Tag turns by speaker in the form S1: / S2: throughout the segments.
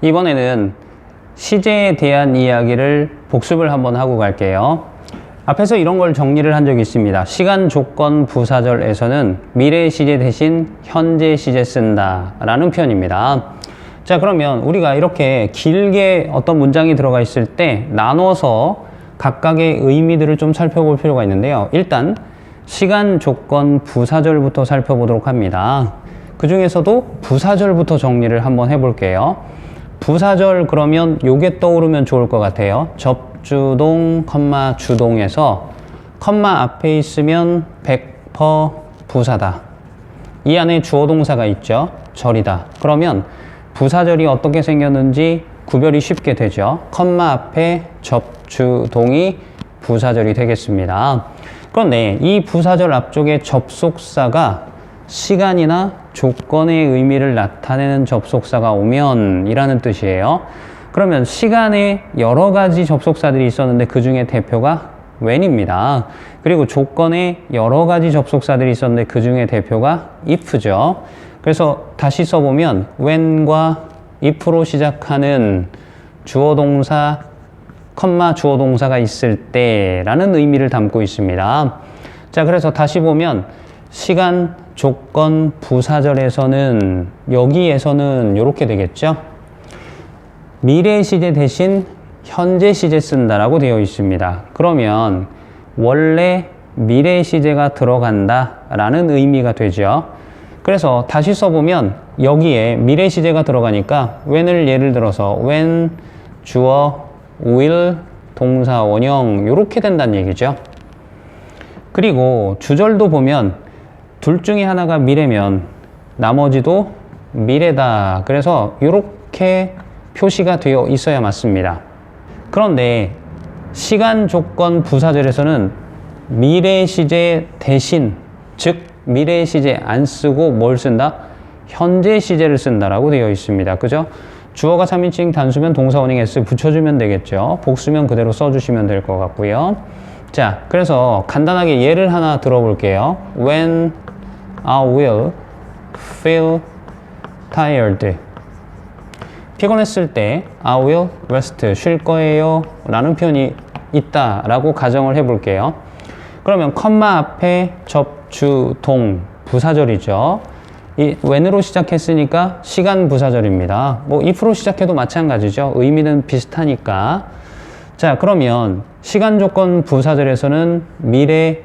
S1: 이번에는 시제에 대한 이야기를 복습을 한번 하고 갈게요. 앞에서 이런 걸 정리를 한 적이 있습니다. 시간 조건 부사절에서는 미래 시제 대신 현재 시제 쓴다 라는 표현입니다. 자 그러면 우리가 이렇게 길게 어떤 문장이 들어가 있을 때 나눠서 각각의 의미들을 좀 살펴볼 필요가 있는데요. 일단 시간 조건 부사절부터 살펴보도록 합니다. 그 중에서도 부사절부터 정리를 한번 해볼게요. 부사절 그러면 요게 떠오르면 좋을 것 같아요. 접주동, 컴마 주동에서 컴마 앞에 있으면 100% 부사다. 이 안에 주어 동사가 있죠. 절이다. 그러면 부사절이 어떻게 생겼는지 구별이 쉽게 되죠. 컴마 앞에 접주동이 부사절이 되겠습니다. 그런데 이 부사절 앞쪽에 접속사가 시간이나 조건의 의미를 나타내는 접속사가 오면 이라는 뜻이에요. 그러면 시간에 여러 가지 접속사들이 있었는데 그 중에 대표가 when입니다. 그리고 조건에 여러 가지 접속사들이 있었는데 그 중에 대표가 if죠. 그래서 다시 써보면 when과 if로 시작하는 주어 동사, 컴마 주어 동사가 있을 때라는 의미를 담고 있습니다. 자, 그래서 다시 보면 시간, 조건, 부사절에서는 여기에서는 이렇게 되겠죠. 미래 시제 대신 현재 시제 쓴다라고 되어 있습니다. 그러면 원래 미래 시제가 들어간다 라는 의미가 되죠. 그래서 다시 써보면 여기에 미래 시제가 들어가니까 when을 예를 들어서 when 주어 will 동사 원형 이렇게 된다는 얘기죠. 그리고 주절도 보면 둘 중에 하나가 미래면 나머지도 미래다. 그래서 이렇게 표시가 되어 있어야 맞습니다. 그런데 시간 조건 부사절에서는 미래 시제 대신 즉 미래 시제 안 쓰고 뭘 쓴다? 현재 시제를 쓴다라고 되어 있습니다. 그죠? 주어가 3인칭 단수면 동사 원형 s 붙여주면 되겠죠. 복수면 그대로 써주시면 될 것 같고요. 자, 그래서 간단하게 예를 하나 들어볼게요. When I will feel tired. 피곤했을 때 I will rest, 쉴 거예요 라는 표현이 있다 라고 가정을 해볼게요. 그러면 컴마 앞에 접주, 동, 부사절이죠. 이 when으로 시작했으니까 시간 부사절입니다. 뭐 if로 시작해도 마찬가지죠. 의미는 비슷하니까. 자, 그러면 시간 조건 부사절에서는 미래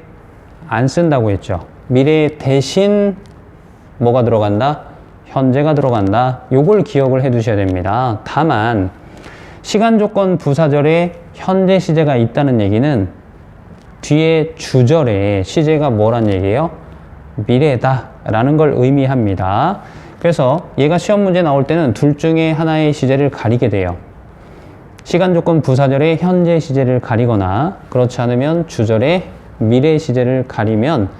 S1: 안 쓴다고 했죠. 미래 대신 뭐가 들어간다? 현재가 들어간다. 요걸 기억을 해 두셔야 됩니다. 다만 시간 조건 부사절에 현재 시제가 있다는 얘기는 뒤에 주절에 시제가 뭐란 얘기예요? 미래다 라는 걸 의미합니다. 그래서 얘가 시험 문제 나올 때는 둘 중에 하나의 시제를 가리게 돼요. 시간 조건 부사절에 현재 시제를 가리거나 그렇지 않으면 주절에 미래 시제를 가리면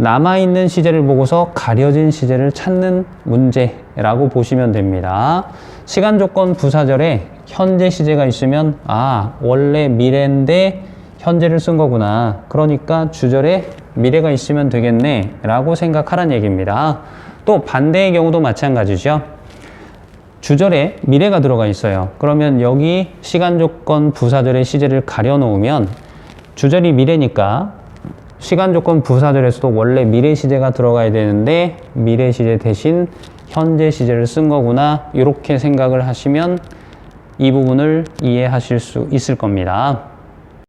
S1: 남아있는 시제를 보고서 가려진 시제를 찾는 문제라고 보시면 됩니다. 시간 조건 부사절에 현재 시제가 있으면 아 원래 미래인데 현재를 쓴 거구나. 그러니까 주절에 미래가 있으면 되겠네 라고 생각하란 얘기입니다. 또 반대의 경우도 마찬가지죠. 주절에 미래가 들어가 있어요. 그러면 여기 시간 조건 부사절의 시제를 가려 놓으면 주절이 미래니까 시간 조건 부사절에서도 원래 미래 시제가 들어가야 되는데 미래 시제 대신 현재 시제를 쓴 거구나 이렇게 생각을 하시면 이 부분을 이해하실 수 있을 겁니다.